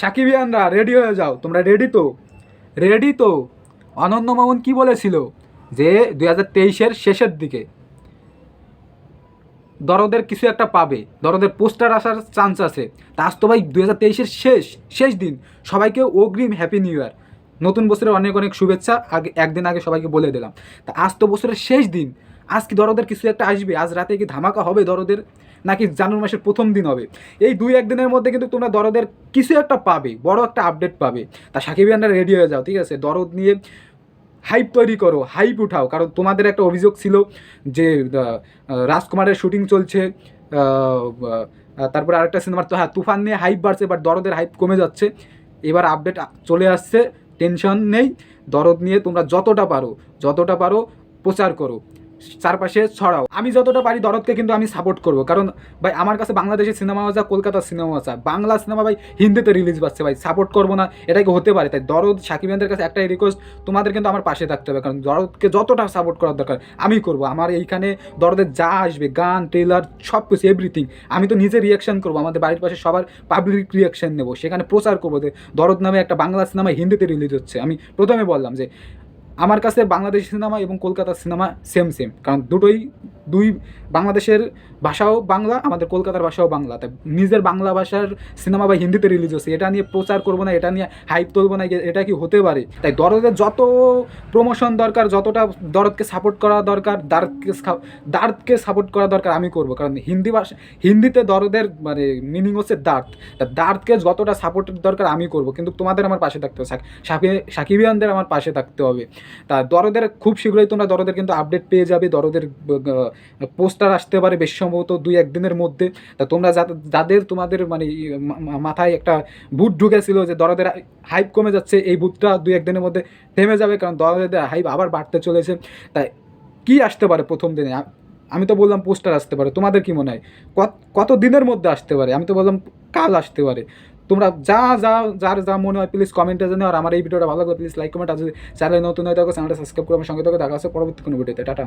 সাকিবিয়ানরা ready হয়ে যাও। তোমরা রেডি তো? রেডি তো? অনন্য মামুন কি বলেছিল? যে দুই হাজার তেইশের শেষের দিকে দরদের কিছু একটা পাবে। দরদের পোস্টার আসার চান্স আছে। তা আজ তো ভাই দুই হাজার তেইশের শেষ শেষ দিন। সবাইকে অগ্রিম হ্যাপি নিউ ইয়ার নতুন বছরের অনেক অনেক শুভেচ্ছা। আগে, একদিন আগে সবাইকে বলে দিলাম। তা আজ তো বছরের শেষ দিন। আজ কি দরদের কিছু একটা আসবে? আজ রাতে কি ধামাকা হবে দরদের? নাকি জানুয়ারি মাসের প্রথম দিন হবে? এই দুই একদিনের মধ্যে কিন্তু তোমরা দরদের কিছু একটা পাবে, বড় একটা আপডেট পাবে। তা সাকিবিয়ানরা রেডি হয়ে যাও, ঠিক আছে? দরদ নিয়ে হাইপ তৈরি করো হাইপ উঠাও। কারণ তোমাদের একটা অভিযোগ ছিল যে রাজকুমারের শুটিং চলছে তারপরে আরেকটা সিনেমার তো হ্যাঁ তুফান নিয়ে হাইপ বাড়ছে বাট দরদের হাইপ কমে যাচ্ছে। এবার আপডেট চলে আসছে টেনশন নেই। দরদ নিয়ে তোমরা যতটা পারো যতটা পারো প্রচার করো। চারপাশে ছড়াও। আমি যতটা পারি দরদকে কিন্তু আমি সাপোর্ট করব। কারণ ভাই, আমার কাছে বাংলাদেশের সিনেমা আছে, কলকাতার সিনেমা আছে। বাংলা সিনেমা ভাই, হিন্দিতে রিলিজ পাচ্ছে ভাই। সাপোর্ট করব না এটা কি হতে পারে? তাই দরদ সাকিবিয়ানদের কাছে একটাই রিকোয়েস্ট তোমাদের কিন্তু আমার পাশে থাকতে হবে। কারণ দরদকে যতটা সাপোর্ট করার দরকার, আমি করব। আমার এইখানে দরদের যা আসবে, গান ট্রেলার সব কিছু এভরিথিং আমি তো নিজে রিয়াকশন করব। আমাদের বাড়ির পাশে সবার পাবলিক রিয়াকশন নেব। সেখানে প্রচার করব যে দরদ নামে একটা বাংলা সিনেমা হিন্দিতে রিলিজ হচ্ছে। আমি প্রথমে বললাম যে আমার কাছে বাংলাদেশ সিনেমা এবং কলকাতার সিনেমা সেম সেম কারণ দুটোই দুই বাংলাদেশের ভাষাও বাংলা, আমাদের কলকাতার ভাষাও বাংলা। তাই নিজের বাংলা ভাষার সিনেমা বা হিন্দিতে রিলিজ হচ্ছে এটা নিয়ে প্রচার করব না, এটা নিয়ে হাইপ তুলবো না এটা কি হতে পারে? তাই দরদের যত প্রমোশন দরকার, যতটা দরদকে সাপোর্ট করা দরকার দার্দকে দার্দকে সাপোর্ট করা দরকার আমি করব। কারণ হিন্দি ভাষা, হিন্দিতে দরদের মানে মিনিং হচ্ছে দার্দ তা যতটা সাপোর্টের দরকার আমি করব। কিন্তু তোমাদের আমার পাশে থাকতে হবে সাক- সাকিবিয়ানদের আমার পাশে থাকতে হবে। তা দরদের খুব শীঘ্রই তোমরা দরদের কিন্তু আপডেট পেয়ে যাবে, দরদের পোস্টার আসতে পারে বেশি সম্ভবত দুই একদিনের মধ্যে। তা তোমরা যাদের তোমাদের মানে মাথায় একটা ভূত ঢুকেছিল যে দরদের হাইপ কমে যাচ্ছে, এই ভূতটা দুই একদিনের মধ্যে থেমে যাবে কারণ দরদের হাইপ আবার বাড়তে চলেছে। তাই কি আসতে পারে প্রথম দিনে? আমি তো বললাম পোস্টার আসতে পারে। তোমাদের কি মনে হয়? কত দিনের মধ্যে আসতে পারে? আমি তো বললাম কাল আসতে পারে। তোমরা যা যা, যার, যা মনে হয় প্লিজ কমেন্টে জানিও। আর আমার এই ভিডিওটা ভালো লাগলে প্লিজ লাইক কমেন্ট যদি চ্যানেল নতুন হয়ে থাকো চ্যানেলটা সাবস্ক্রাইব করে আমার সঙ্গে থাকো। দেখা হচ্ছে পরবর্তী কোনো ভিডিওতে টাটা।